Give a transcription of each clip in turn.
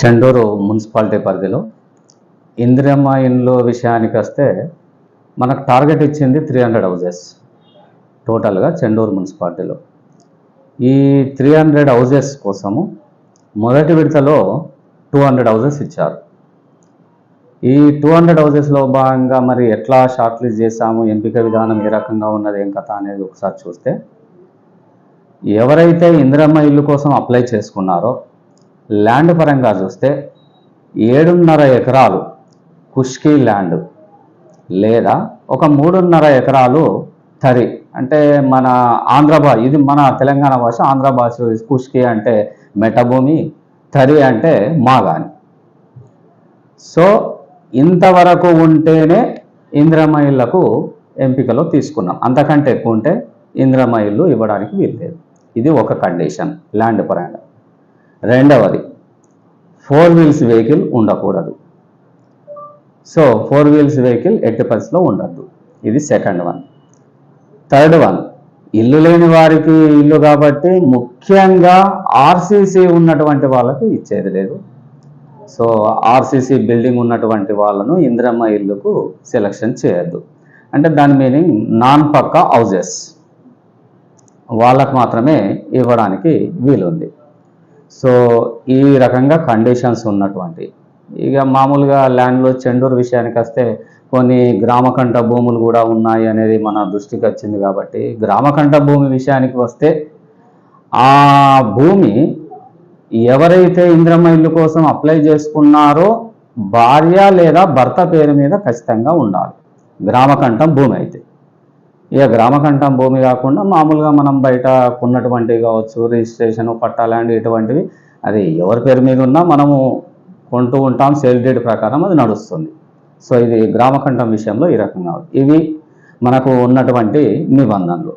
Chandur municipality పరిధిలో ఇందిరమ్మ ఇండ్లు విషయానికి వస్తే మనకు టార్గెట్ ఇచ్చింది త్రీ హండ్రెడ్ హౌజెస్ టోటల్గా చెండూరు మున్సిపాలిటీలో. ఈ త్రీ హండ్రెడ్ హౌజెస్ కోసము మొదటి విడతలో టూ హండ్రెడ్ హౌజెస్ ఇచ్చారు. ఈ టూ హండ్రెడ్ హౌజెస్లో భాగంగా మరి ఎట్లా షార్ట్ లిస్ట్ చేశాము ఎంపిక విధానం ఏ రకంగా ఉన్నది ఏం కథ అనేది ఒకసారి చూస్తే ఎవరైతే ఇందిరమ్మ ఇల్లు కోసం అప్లై చేసుకున్నారో ల్యాండ్ పరంగా చూస్తే ఏడున్నర ఎకరాలు కుష్కీ ల్యాండ్ లేదా ఒక మూడున్నర ఎకరాలు తరి. అంటే మన ఆంధ్ర భాష ఇది మన తెలంగాణ భాష ఆంధ్ర భాష కుష్కి అంటే మెటభూమి తరి అంటే మాగాని. సో ఇంతవరకు ఉంటేనే ఇందిరమ్మ ఇళ్ళకు ఎంపికలో తీసుకున్నాం. అంతకంటే ఎక్కువ ఉంటే ఇంద్రమయిళ్ళు ఇవ్వడానికి వీల్లేదు. ఇది ఒక కండిషన్ ల్యాండ్ పరంగా. రెండవది ఫోర్ వీల్స్ వెహికల్ ఉండకూడదు. సో ఫోర్ వీల్స్ వెహికల్ ఎట్టి పరిస్థితిలో ఉండద్దు. ఇది సెకండ్ వన్ థర్డ్ వన్ ఇల్లు లేని వారికి ఇల్లు కాబట్టి ముఖ్యంగా ఆర్సీసీ ఉన్నటువంటి వాళ్ళకి ఇచ్చేది లేదు. సో ఆర్సీసీ బిల్డింగ్ ఉన్నటువంటి వాళ్ళను ఇంద్రమ్మ ఇల్లుకు సెలక్షన్ చేయొద్దు. అంటే దాని మీనింగ్ నాన్ పక్క హౌజెస్ వాళ్ళకు మాత్రమే ఇవ్వడానికి వీలుంది. సో ఈ రకంగా కండిషన్స్ ఉన్నటువంటి. ఇక మామూలుగా ల్యాండ్లో చెండూరు విషయానికి వస్తే కొన్ని గ్రామకంఠ భూములు కూడా ఉన్నాయి అనేది మన దృష్టికి వచ్చింది కాబట్టి గ్రామకంఠ భూమి విషయానికి వస్తే ఆ భూమి ఎవరైతే ఇంద్రమ ఇల్లు కోసం అప్లై చేసుకున్నారో భార్య లేదా భర్త పేరు మీద ఖచ్చితంగా ఉండాలి. గ్రామకంఠం భూమి అయితే. ఇక గ్రామకంఠం భూమి కాకుండా మామూలుగా మనం బయట కొన్నటువంటివి కావచ్చు రిజిస్ట్రేషన్ పట్టా ల్యాండ్ ఇటువంటివి అది ఎవరి పేరు మీద ఉన్నా మనము కొంటూ ఉంటాం. సేల్ డేట్ ప్రకారం అది నడుస్తుంది. సో ఇది గ్రామకంఠం విషయంలో ఈ రకంగా ఇవి మనకు ఉన్నటువంటి నిబంధనలు.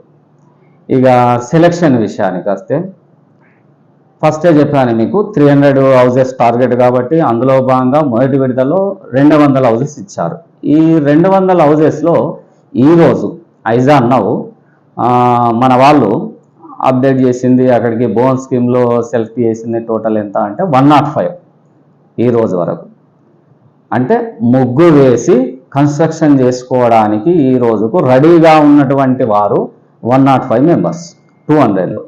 ఇక సెలక్షన్ విషయానికి వస్తే ఫస్టే చెప్పాను మీకు త్రీ హండ్రెడ్ హౌజెస్ టార్గెట్ కాబట్టి అందులో భాగంగా మొదటి విడతలో రెండు వందల హౌజెస్ ఇచ్చారు. ఈ రెండు వందల హౌజెస్లో ఈరోజు ఐజాన్ నవ్వు మన వాళ్ళు అప్డేట్ చేసింది అక్కడికి బోన్ స్కీమ్లో సెలెక్ట్ చేసింది టోటల్ ఎంత అంటే వన్ నాట్ ఫైవ్ ఈ రోజు వరకు. అంటే ముగ్గు వేసి కన్స్ట్రక్షన్ చేసుకోవడానికి ఈ రోజుకు రెడీగా ఉన్నటువంటి వారు one nought five members two హండ్రెడ్లో.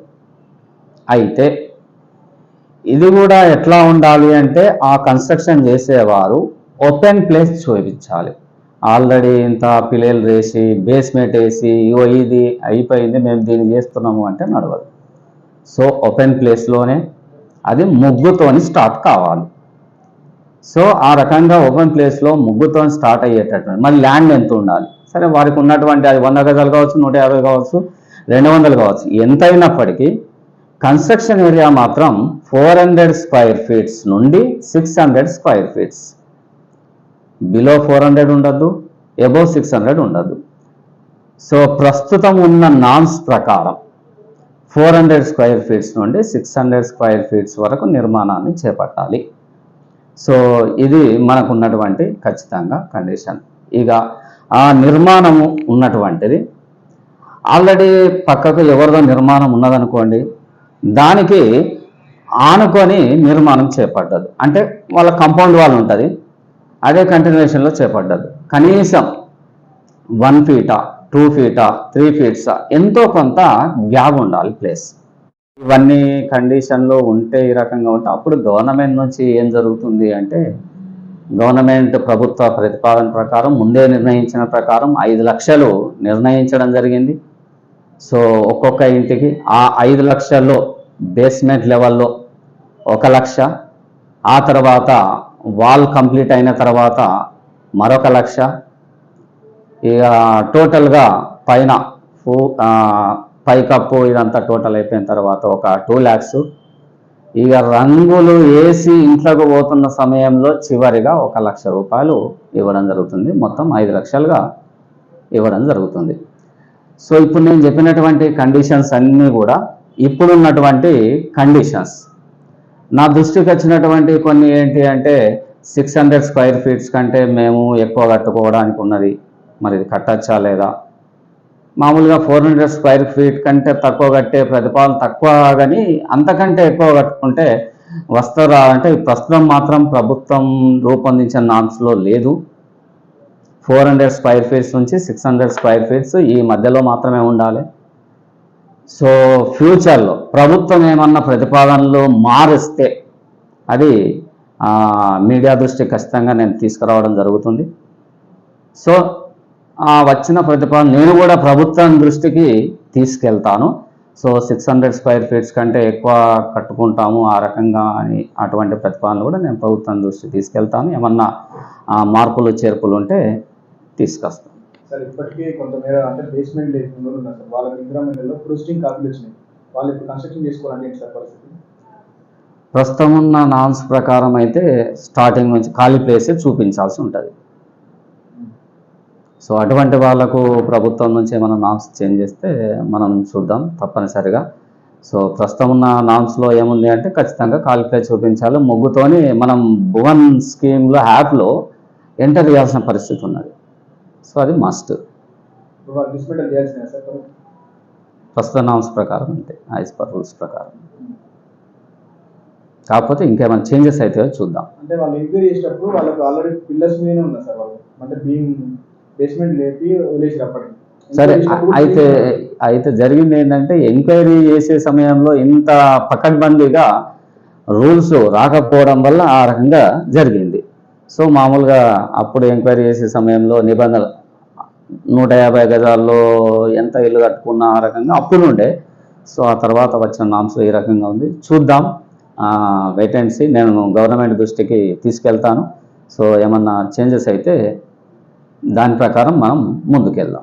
అయితే ఇది కూడా ఎట్లా ఉండాలి అంటే ఆ కన్స్ట్రక్షన్ చేసేవారు ఓపెన్ ప్లేస్ చూపించాలి. ఆల్రెడీ ఇంత పిల్లలు వేసి బేస్మెంట్ వేసి ఇవో ఇది అయిపోయింది మేము దీన్ని చేస్తున్నాము అంటే నడవదు. సో ఓపెన్ ప్లేస్లోనే అది ముగ్గుతోని స్టార్ట్ కావాలి. సో ఆ రకంగా ఓపెన్ ప్లేస్లో ముగ్గుతో స్టార్ట్ అయ్యేటటువంటి మరి ల్యాండ్ ఎంత ఉండాలి? సరే వారికి ఉన్నటువంటి అది వంద గజాలు కావచ్చు నూట యాభై కావచ్చు రెండు వందలు కావచ్చు. ఎంత అయినప్పటికీ కన్స్ట్రక్షన్ ఏరియా మాత్రం ఫోర్ హండ్రెడ్ స్క్వైర్ ఫీట్స్ నుండి six hundred square feets below four hundred ఉండద్దు అబోవ్ సిక్స్ హండ్రెడ్ ఉండద్దు. సో ప్రస్తుతం ఉన్న నామ్స్ ప్రకారం ఫోర్ హండ్రెడ్ స్క్వైర్ ఫీట్స్ నుండి సిక్స్ హండ్రెడ్ స్క్వైర్ ఫీట్స్ వరకు నిర్మాణాన్ని చేపట్టాలి. సో ఇది మనకున్నటువంటి ఖచ్చితంగా కండిషన్ ఇక ఆ నిర్మాణము ఉన్నటువంటిది ఆల్రెడీ పక్కకు ఎవరిదో నిర్మాణం ఉన్నదనుకోండి దానికి ఆనుకొని నిర్మాణం చేపట్టదు. అంటే వాళ్ళ కంపౌండ్ వాల్ ఉంటుంది. అదే కంటిన్యూషన్లో చేపట్టదు కనీసం వన్ ఫీటా టూ ఫీటా త్రీ ఫీట్సా ఎంతో కొంత గ్యాప్ ఉండాలి ప్లేస్ ఇవన్నీ కండిషన్లో ఉంటే ఈ రకంగా ఉంటే అప్పుడు గవర్నమెంట్ నుంచి ఏం జరుగుతుంది అంటే గవర్నమెంట్ ప్రభుత్వ ప్రతిపాదన ప్రకారం ముందే నిర్ణయించిన ప్రకారం ఐదు లక్షలు నిర్ణయించడం జరిగింది. సో ఒక్కొక్క ఇంటికి ఆ ఐదు లక్షల్లో బేస్మెంట్ లెవెల్లో ఒక లక్ష ఆ తర్వాత వాల్ కంప్లీట్ అయిన తర్వాత మరొక లక్ష. ఇక టోటల్గా పైన ఫూ పైకప్పు ఇదంతా టోటల్ అయిపోయిన తర్వాత ఒక టూ ల్యాక్స్. ఇక రంగులు వేసి ఇంట్లోకి పోతున్న సమయంలో చివరిగా ఒక లక్ష రూపాయలు ఇవ్వడం జరుగుతుంది. మొత్తం ఐదు లక్షలుగా ఇవ్వడం జరుగుతుంది. సో ఇప్పుడు నేను చెప్పినటువంటి కండిషన్స్ అన్నీ కూడా ఇప్పుడున్నటువంటి కండిషన్స్. నా దృష్టికి వచ్చినటువంటి కొన్ని ఏంటి అంటే సిక్స్ హండ్రెడ్ స్క్వైర్ ఫీట్స్ కంటే మేము ఎక్కువ కట్టుకోవడానికి ఉన్నది. మరి ఇది కట్టచ్చా లేదా? మామూలుగా ఫోర్ హండ్రెడ్ స్క్వైర్ ఫీట్ కంటే తక్కువ కట్టే ప్రతిపాదన తక్కువ కానీ అంతకంటే ఎక్కువ కట్టుకుంటే వస్తారా అంటే ప్రస్తుతం మాత్రం ప్రభుత్వం రూపొందించిన నామ్స్లో లేదు. ఫోర్ హండ్రెడ్ స్క్వైర్ ఫీట్స్ నుంచి సిక్స్ హండ్రెడ్ స్క్వైర్ ఫీట్స్ ఈ మధ్యలో మాత్రమే ఉండాలి. సో ఫ్యూచర్లో ప్రభుత్వం ఏమన్నా ప్రతిపాదనలు మారిస్తే అది మీడియా దృష్టి ఖచ్చితంగా నేను తీసుకురావడం జరుగుతుంది. సో ఆ వచ్చిన ప్రతిపాదన నేను కూడా ప్రభుత్వం దృష్టికి తీసుకెళ్తాను. So six hundred square feets కంటే ఎక్కువ కట్టుకుంటాము ఆ రకంగా అని అటువంటి ప్రతిపాదనలు కూడా నేను ప్రభుత్వం దృష్టికి తీసుకెళ్తాను. ఏమన్నా మార్పులు చేర్పులు ఉంటే తీసుకొస్తాను. సార్ ఇప్పటికీ కొంతమేర అంటే బేస్మెంట్ లేకుండా ఉన్నారు సార్. వాళ్ళ ఇంద్రామెంట్లో ప్రొసీడింగ్ కాపీలు వచ్చినాయి. వాళ్ళు ఇప్పుడు కన్స్ట్రక్షన్ చేసుకోవాలంటే ఏంటి సార్ పరిస్థితి? ప్రస్తుతం ఉన్న నామ్స్ ప్రకారం అయితే స్టార్టింగ్ నుంచి ఖాళీ ప్లేసే చూపించాల్సి ఉంటుంది. సో అటువంటి వాళ్ళకు ప్రభుత్వం నుంచి ఏమైనా నామ్స్ చేంజ్ చేస్తే మనం చూద్దాం తప్పనిసరిగా. సో ప్రస్తుతం ఉన్న నామ్స్లో ఏముంది అంటే ఖచ్చితంగా ఖాళీ ప్లేస్ చూపించాలి. ముగ్గుతోని మనం భువన్ స్కీమ్లో యాప్లో ఎంటర్ చేయాల్సిన పరిస్థితి ఉన్నది. సో అది మస్ట్? ప్రస్తుత నామ్స్ ప్రకారం అంతే ఐస్ పర్ రూల్స్ ప్రకారం. కాకపోతే ఇంకేమైనా చేంజెస్ అయితే చూద్దాం. అంటే వాళ్ళు ఎంక్వైరీ చేసేటప్పుడు వాళ్ళకి ఆల్రెడీ పిల్లర్స్ మీదనే ఉన్నారు సార్ వాళ్ళు. అంటే బీమ్ బేస్మెంట్ లేపి వదిలేసారు అప్పటికి సరే అయితే అయితే జరిగింది ఏంటంటే ఎంక్వైరీ చేసే సమయంలో ఇంత పకడ్బందీగా రూల్స్ రాకపోవడం వల్ల ఆ రకంగా జరిగింది. సో మామూలుగా అప్పుడు ఎంక్వైరీ చేసే సమయంలో నిబంధనలు నూట యాభై గజాల్లో ఎంత ఇల్లు కట్టుకున్న ఆ రకంగా అప్పుడు ఉండే. సో ఆ తర్వాత వచ్చిన నామ్స్ ఈ రకంగా ఉంది. చూద్దాం. వేటెన్సీ నేను గవర్నమెంట్ దృష్టికి తీసుకెళ్తాను. సో ఏమన్నా చేంజెస్ అయితే దాని ప్రకారం మనం ముందుకెళ్దాం.